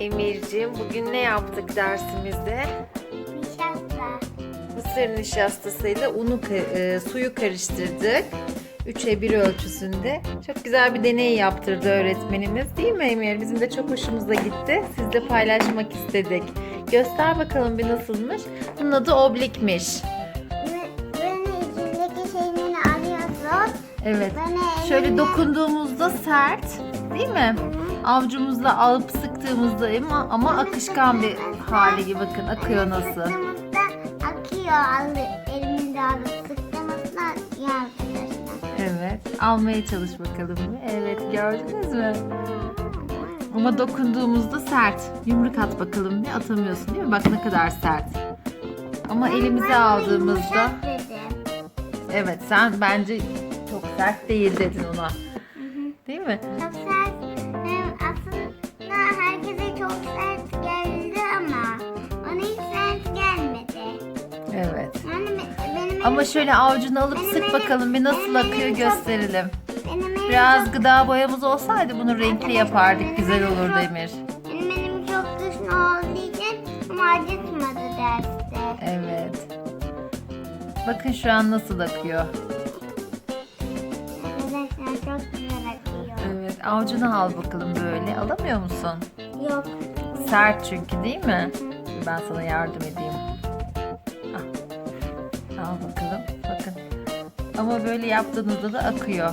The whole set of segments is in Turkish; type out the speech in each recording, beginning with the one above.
Emir'ciğim bugün ne yaptık dersimizde? Nişasta. Mısır nişastasıyla unu e, suyu karıştırdık. 3'e 1 ölçüsünde. Çok güzel bir deney yaptırdı öğretmenimiz değil mi Emir? Bizim de çok hoşumuza gitti. Sizle paylaşmak istedik. Göster bakalım bir nasılmış. Bunun adı oblikmiş. Evet. Şöyle dokunduğumuzda sert değil mi? Avucumuzla alıp sıktığımızda ama, ama akışkan bir hali gibi bakın akıyor nasıl. Akıyor. Elimizde alıp sıktığımızda. Evet. Almaya çalış bakalım. Evet gördünüz mü? Ama dokunduğumuzda sert. Yumruk at bakalım bir atamıyorsun değil mi? Bak ne kadar sert. Ama elimize aldığımızda evet sen bence çok sert değil dedin ona. Değil mi? Çok sert. Evet. Benim Ama şöyle avucunu alıp Benim sık bakalım bir nasıl akıyor gösterelim. Biraz gıda boyamız olsaydı bunu renkli yapardık. Güzel olurdu Emir. Benim çok güçlü olduğu için ama acıtmadı derste. Evet. Bakın şu an nasıl akıyor. Arkadaşlar çok güzel akıyor. Evet, avucunu al bakalım böyle. Alamıyor musun? Yok. Sert çünkü değil mi? Ben sana yardım edeyim. Al. Al bakalım. Bakın. Ama böyle yaptığınızda da akıyor.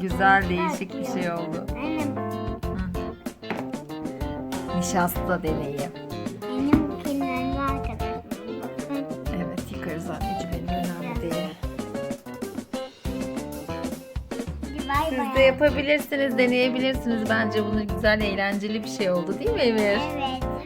Güzel değişik bir şey oldu. Benim, Nişasta deneyi. benim. Evet yıkarız anneciğim benim önemli değil. Siz de yapabilirsiniz, deneyebilirsiniz. Bence bunu güzel, eğlenceli bir şey oldu değil mi Emir? Evet.